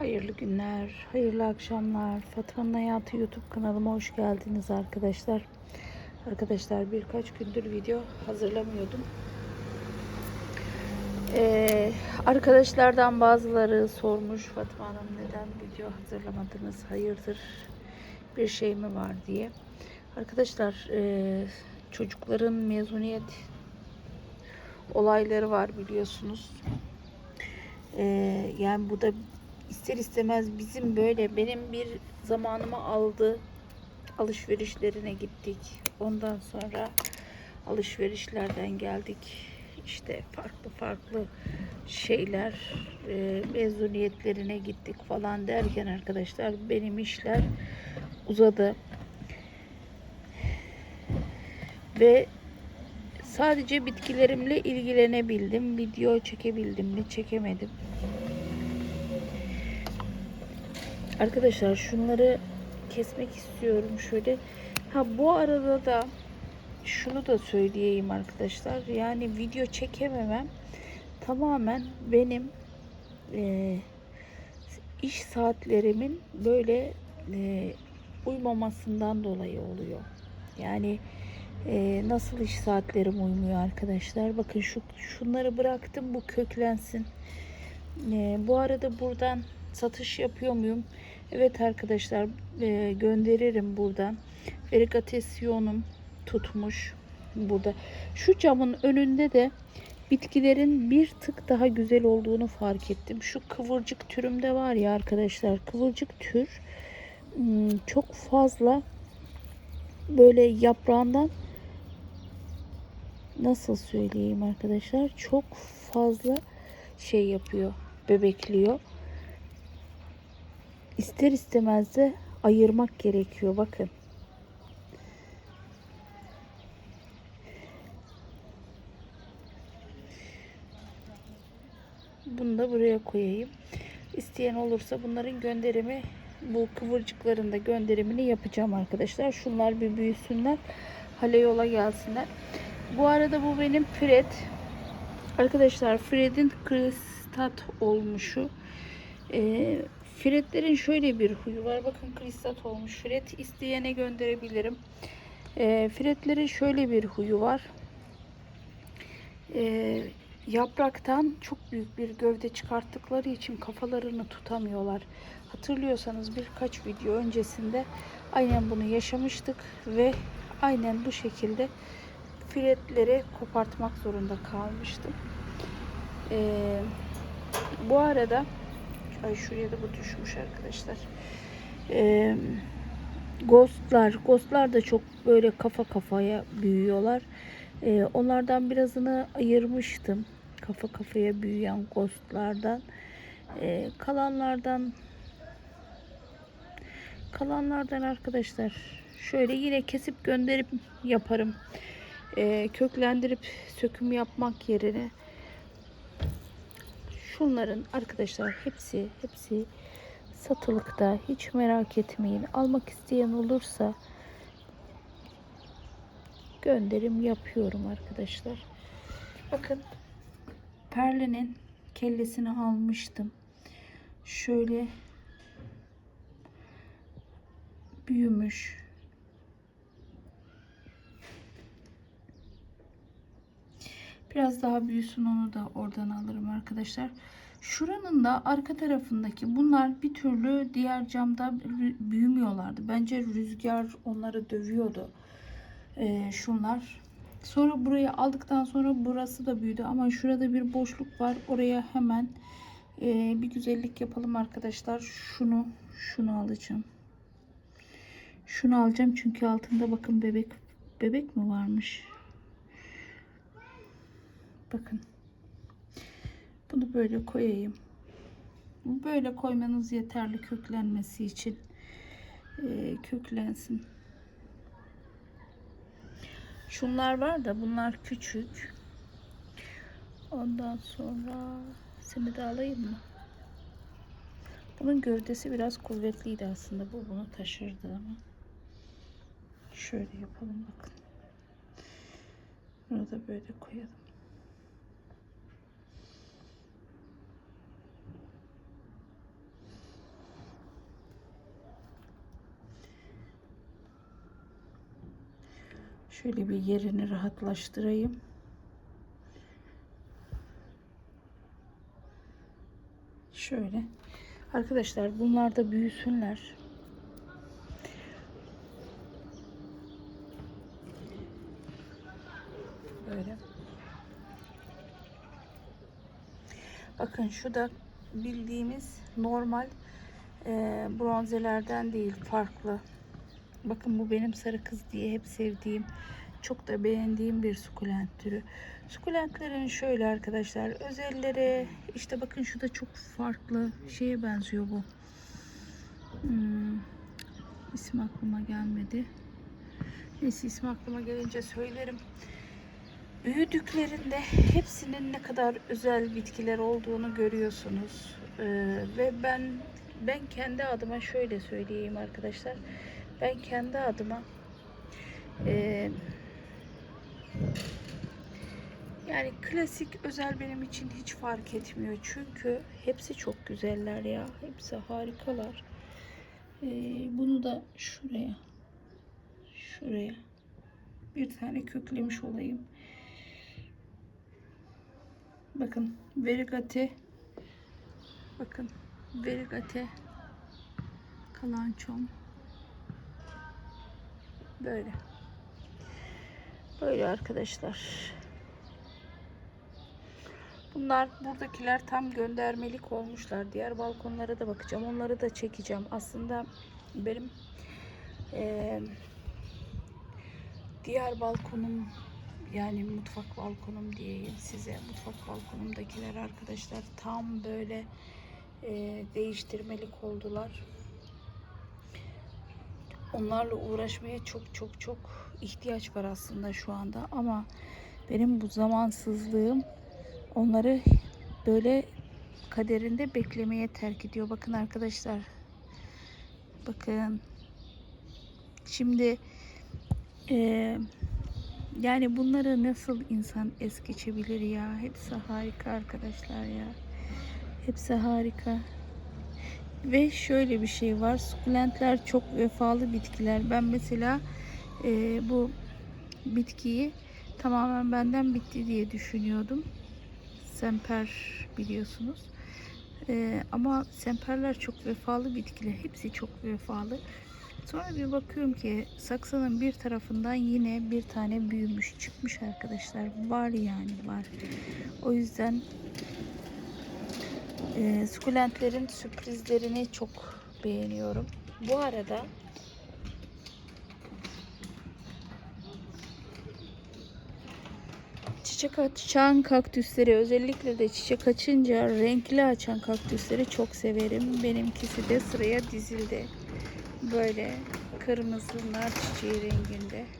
Hayırlı günler, hayırlı akşamlar. Fatma'nın Hayatı YouTube kanalıma hoş geldiniz arkadaşlar. Arkadaşlar birkaç gündür video hazırlamıyordum. Ee, arkadaşlardan bazıları sormuş Fatma Hanım neden video hazırlamadınız, hayırdır bir şey mi var diye. Arkadaşlar e, çocukların mezuniyet olayları var biliyorsunuz. Ee, yani bu da ister istemez bizim böyle benim bir zamanımı aldı. Alışverişlerine gittik. Ondan sonra alışverişlerden geldik. İşte farklı farklı şeyler e, mezuniyetlerine gittik falan derken arkadaşlar benim işler uzadı. Ve sadece bitkilerimle ilgilenebildim. Video çekebildim mi çekemedim. Arkadaşlar şunları kesmek istiyorum şöyle. Ha bu arada da şunu da söyleyeyim arkadaşlar. Yani video çekememem tamamen benim e, iş saatlerimin böyle e, uymamasından dolayı oluyor. Yani e, nasıl iş saatlerim uymuyor arkadaşlar. Bakın şu şunları bıraktım bu köklensin. E, bu arada buradan satış yapıyor muyum? Evet arkadaşlar e, gönderirim buradan. Verikasyonum tutmuş burada. Şu camın önünde de bitkilerin bir tık daha güzel olduğunu fark ettim. Şu kıvırcık türümde var ya arkadaşlar kıvırcık tür hmm, çok fazla böyle yaprağından nasıl söyleyeyim arkadaşlar çok fazla şey yapıyor bebekliyor ister istemez de ayırmak gerekiyor bakın. Bunu da buraya koyayım. İsteyen olursa bunların gönderimi bu kıvırcıkların da gönderimini yapacağım arkadaşlar. Şunlar bir büyüsünler hale yola gelsinler. Bu arada bu benim Fred. Arkadaşlar Fred'in kristat olmuşu. Ee, Fredlerin şöyle bir huyu var. Bakın kristat olmuş. Fred isteyene gönderebilirim. E, Fredlerin şöyle bir huyu var. E, yapraktan çok büyük bir gövde çıkarttıkları için kafalarını tutamıyorlar. Hatırlıyorsanız birkaç video öncesinde aynen bunu yaşamıştık ve aynen bu şekilde filetleri kopartmak zorunda kalmıştım. Ee, bu arada Ay şuraya da bu düşmüş arkadaşlar. Ee, ghostlar. Ghostlar da çok böyle kafa kafaya büyüyorlar. Ee, onlardan birazını ayırmıştım. Kafa kafaya büyüyen ghostlardan. Ee, kalanlardan kalanlardan arkadaşlar şöyle yine kesip gönderip yaparım. Ee, köklendirip söküm yapmak yerine Şunların arkadaşlar hepsi hepsi satılıkta. Hiç merak etmeyin. Almak isteyen olursa gönderim yapıyorum arkadaşlar. Bakın perlenin kellesini almıştım. Şöyle büyümüş. Biraz daha büyüsün onu da oradan alırım arkadaşlar. Şuranın da arka tarafındaki bunlar bir türlü diğer camda büyümüyorlardı. Bence rüzgar onları dövüyordu. Ee, şunlar. Sonra burayı aldıktan sonra burası da büyüdü. Ama şurada bir boşluk var. Oraya hemen e, bir güzellik yapalım arkadaşlar. Şunu şunu alacağım. Şunu alacağım çünkü altında bakın bebek bebek mi varmış? Bakın. Bunu böyle koyayım. Böyle koymanız yeterli köklenmesi için. Ee, köklensin. Şunlar var da bunlar küçük. Ondan sonra seni de alayım mı? Bunun gövdesi biraz kuvvetliydi aslında. Bu bunu taşırdı ama. Şöyle yapalım bakın. Bunu da böyle koyalım. Şöyle bir yerini rahatlaştırayım. Şöyle. Arkadaşlar bunlar da büyüsünler. Böyle. Bakın şu da bildiğimiz normal e, bronzelerden değil farklı. Bakın bu benim sarı kız diye hep sevdiğim çok da beğendiğim bir sukulent türü. Sukulentlerin şöyle arkadaşlar özelleri işte bakın şu da çok farklı şeye benziyor bu. Hmm, isim aklıma gelmedi. Neyse ismi aklıma gelince söylerim. Büyüdüklerinde hepsinin ne kadar özel bitkiler olduğunu görüyorsunuz. Ee, ve ben ben kendi adıma şöyle söyleyeyim arkadaşlar. Ben kendi adıma e, yani klasik özel benim için hiç fark etmiyor. Çünkü hepsi çok güzeller ya. Hepsi harikalar. Ee, bunu da şuraya şuraya bir tane köklemiş olayım. Bakın verigate bakın verigate kalançom böyle. Böyle arkadaşlar. Bunlar buradakiler tam göndermelik olmuşlar. Diğer balkonlara da bakacağım. Onları da çekeceğim. Aslında benim eee diğer balkonum yani mutfak balkonum diyeyim size. Mutfak balkonumdakiler arkadaşlar tam böyle e, değiştirmelik oldular onlarla uğraşmaya çok çok çok ihtiyaç var aslında şu anda ama benim bu zamansızlığım onları böyle kaderinde beklemeye terk ediyor bakın arkadaşlar bakın şimdi eee yani bunları nasıl insan es geçebilir ya? Hepsi harika arkadaşlar ya. Hepsi harika. Ve şöyle bir şey var. Sukulentler çok vefalı bitkiler. Ben mesela e, bu bitkiyi tamamen benden bitti diye düşünüyordum. Semper biliyorsunuz. E, ama semperler çok vefalı bitkiler. Hepsi çok vefalı. Sonra bir bakıyorum ki saksının bir tarafından yine bir tane büyümüş çıkmış arkadaşlar. Var yani var. O yüzden e, sukulentlerin sürprizlerini çok beğeniyorum. Bu arada çiçek açan kaktüsleri özellikle de çiçek açınca renkli açan kaktüsleri çok severim. Benimkisi de sıraya dizildi. Böyle kırmızı nar çiçeği renginde.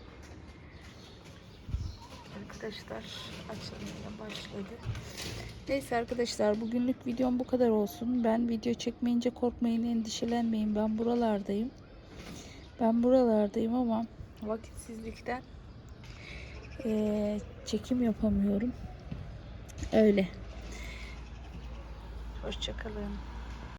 Arkadaşlar açılmaya başladı. Neyse arkadaşlar bugünlük videom bu kadar olsun. Ben video çekmeyince korkmayın, endişelenmeyin. Ben buralardayım. Ben buralardayım ama vakitsizlikten eee, çekim yapamıyorum. Öyle. Hoşçakalın.